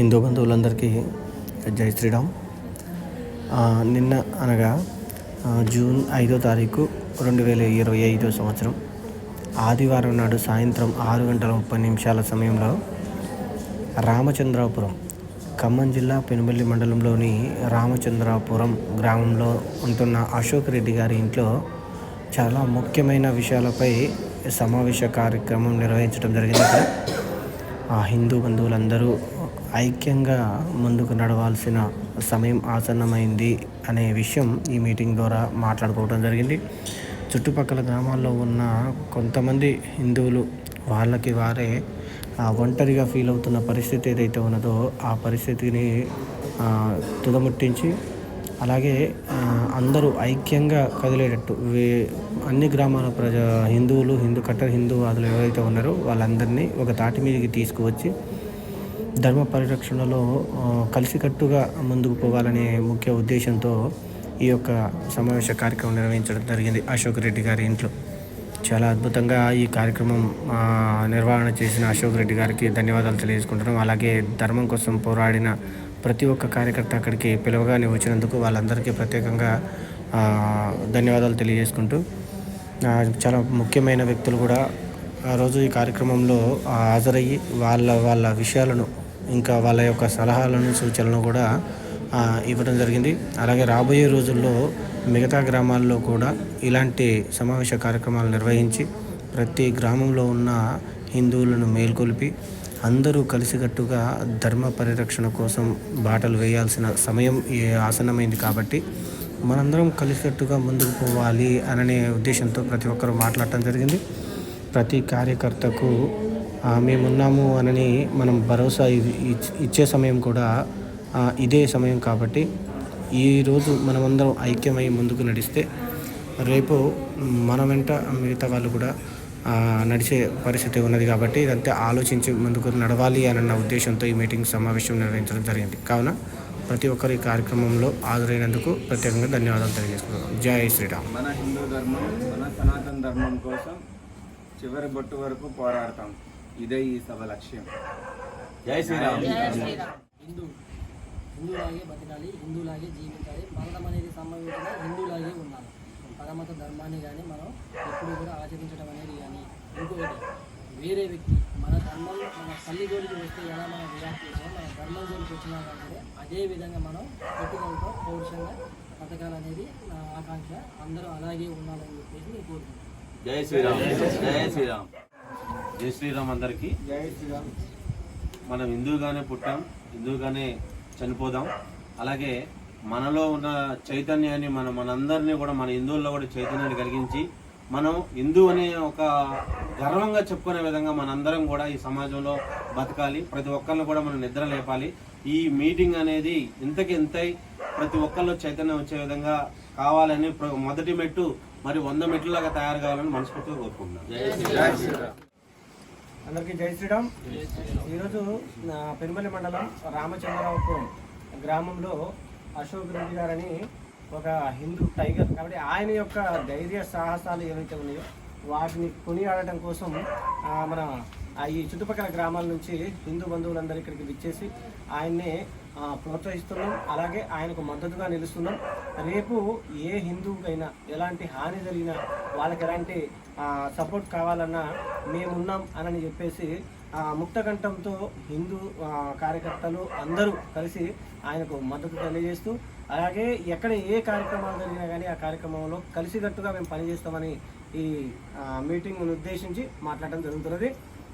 హిందూ బంధువులందరికీ జై శ్రీరామ్. నిన్న అనగా జూన్ ఐదో తారీఖు రెండు వేల ఇరవై ఐదో సంవత్సరం ఆదివారం నాడు సాయంత్రం ఆరు గంటల ముప్పై నిమిషాల సమయంలో రామచంద్రాపురం ఖమ్మం జిల్లా పెనుబల్లి మండలంలోని రామచంద్రాపురం గ్రామంలో ఉంటున్న అశోక్ రెడ్డి గారి ఇంట్లో చాలా ముఖ్యమైన విషయాలపై సమావేశ కార్యక్రమం నిర్వహించడం జరిగింది. ఆ హిందూ బంధువులందరూ ఐక్యంగా ముందుకు నడవాల్సిన సమయం ఆసన్నమైంది అనే విషయం ఈ మీటింగ్ ద్వారా మాట్లాడుకోవడం జరిగింది. చుట్టుపక్కల గ్రామాల్లో ఉన్న కొంతమంది హిందువులు వాళ్ళకి వారే ఒంటరిగా ఫీల్ అవుతున్న పరిస్థితి ఏదైతే ఉన్నదో ఆ పరిస్థితిని తుదముట్టించి అలాగే అందరూ ఐక్యంగా కదిలేటట్టు అన్ని గ్రామాల ప్రజ హిందువులు హిందూ కట్టర్ హిందూవాదులు ఎవరైతే ఉన్నారో వాళ్ళందరినీ ఒక తాటి మీదకి తీసుకువచ్చి ధర్మ పరిరక్షణలో కలిసికట్టుగా ముందుకు పోవాలనే ముఖ్య ఉద్దేశంతో ఈ యొక్క సమావేశ కార్యక్రమం నిర్వహించడం జరిగింది అశోక్ రెడ్డి గారి ఇంట్లో. చాలా అద్భుతంగా ఈ కార్యక్రమం నిర్వహణ చేసిన అశోక్ రెడ్డి గారికి ధన్యవాదాలు తెలియజేసుకుంటున్నాం. అలాగే ధర్మం కోసం పోరాడిన ప్రతి ఒక్క కార్యకర్త అక్కడికి పిలవగానే వచ్చినందుకు వాళ్ళందరికీ ప్రత్యేకంగా ధన్యవాదాలు తెలియజేసుకుంటూ చాలా ముఖ్యమైన వ్యక్తులు కూడా ఆ రోజు ఈ కార్యక్రమంలో హాజరయ్యి వాళ్ళ వాళ్ళ విషయాలను ఇంకా వాళ్ళ యొక్క సలహాలను సూచనలను కూడా ఇవ్వడం జరిగింది. అలాగే రాబోయే రోజుల్లో మిగతా గ్రామాల్లో కూడా ఇలాంటి సమావేశ కార్యక్రమాలు నిర్వహించి ప్రతి గ్రామంలో ఉన్న హిందువులను మేల్కొల్పి అందరూ కలిసికట్టుగా ధర్మ పరిరక్షణ కోసం బాటలు వేయాల్సిన సమయం ఈ ఆసన్నమైంది కాబట్టి మనందరం కలిసికట్టుగా ముందుకు పోవాలి అననే ఉద్దేశంతో ప్రతి ఒక్కరూ మాట్లాడటం జరిగింది. ప్రతి కార్యకర్తకు మేమున్నాము అనని మనం భరోసా ఇ- ఇచ్చే సమయం కూడా ఇదే సమయం కాబట్టి ఈరోజు మనమందరం ఐక్యమై ముందుకు నడిస్తే రేపు మన వెంట మిగతా వాళ్ళు కూడా నడిచే పరిస్థితి ఉన్నది కాబట్టి ఇదంతా ఆలోచించి ముందుకు నడవాలి అన్న ఉద్దేశంతో ఈ మీటింగ్ సమావేశం నిర్వహించడం జరిగింది. కావున ప్రతి ఒక్కరు ఈ కార్యక్రమంలో హాజరైనందుకు ప్రత్యేకంగా ధన్యవాదాలు తెలియజేసుకున్నాం జై శ్రీరామ్. మన హిందూ ధర్మం మన సనాతన ధర్మం కోసం చివరి బొట్టు వరకు పోరాడతాం. ఇదే ఈ సభ లక్ష్యం. జై శ్రీరామ్. హిందూ హిందూలాగే బతకాలి హిందూలాగే జీవించాలి. మరణం అనేది సంభవించిన హిందూలాగే ఉండాలి. పరమత ధర్మాన్ని కానీ మనం ఎప్పుడు కూడా ఆచరించడం అనేది కానీ ఇంకొకటి వేరే వ్యక్తి మన ధర్మం మన తల్లి జోలికి వస్తే ఎలా మనం రియాక్ట్ చేసామో మన ధర్మం జోలికి వచ్చినా కానీ అదే విధంగా మనం కొట్టుదలతో పౌరుషంగా బతకాలనేది నా ఆకాంక్ష. అందరూ అలాగే ఉండాలని చెప్పేసి నేను కోరుకుంటున్నాను. జై శ్రీరామ్. జై శ్రీరామ్. జై శ్రీరామ్. అందరికీ. జై శ్రీరామ్. మనం హిందూగానే పుట్టాం హిందూగానే చనిపోదాం. అలాగే మనలో ఉన్న చైతన్యాన్ని మనం మనందరినీ కూడా మన హిందువుల్లో కూడా చైతన్యాన్ని కలిగించి మనం హిందూ అనే ఒక గర్వంగా చెప్పుకునే విధంగా మనందరం కూడా ఈ సమాజంలో బతకాలి. ప్రతి ఒక్కరిని కూడా మనం నిద్ర లేపాలి. ఈ మీటింగ్ అనేది ఇంతకి ఇంతై ప్రతి ఒక్కరిలో చైతన్యం వచ్చే విధంగా కావాలని మొదటి మెట్టు మరి వంద మెట్లులాగా తయారు కావాలని మనస్ఫూర్తిగా కోరుకుంటున్నాను. శ్రీరామ్ అందరికీ జై శ్రీరామ్ ఈరోజు నా పెనుమల్లి మండలం రామచంద్రరావుపురం గ్రామంలో అశోక్ రెడ్డి గారని ఒక హిందూ టైగర్ కాబట్టి ఆయన యొక్క ధైర్య సాహసాలు ఏవైతే ఉన్నాయో వాటిని కొనియాడటం కోసం మన ఈ చుట్టుపక్కల గ్రామాల నుంచి హిందూ బంధువులందరూ ఇక్కడికి విచ్చేసి ఆయన్ని ప్రోత్సహిస్తున్నాం. అలాగే ఆయనకు మద్దతుగా నిలుస్తున్నాం. రేపు ఏ హిందువుకైనా ఎలాంటి హాని జరిగినా వాళ్ళకి ఎలాంటి సపోర్ట్ కావాలన్నా మేమున్నాం అని చెప్పేసి ముక్తకంఠంతో హిందూ కార్యకర్తలు అందరూ కలిసి ఆయనకు మద్దతు తెలియజేస్తూ అలాగే ఎక్కడ ఏ కార్యక్రమాలు జరిగినా కానీ ఆ కార్యక్రమంలో కలిసికట్టుగా మేము పనిచేస్తామని ఈ మీటింగ్ను ఉద్దేశించి మాట్లాడడం జరుగుతున్నది.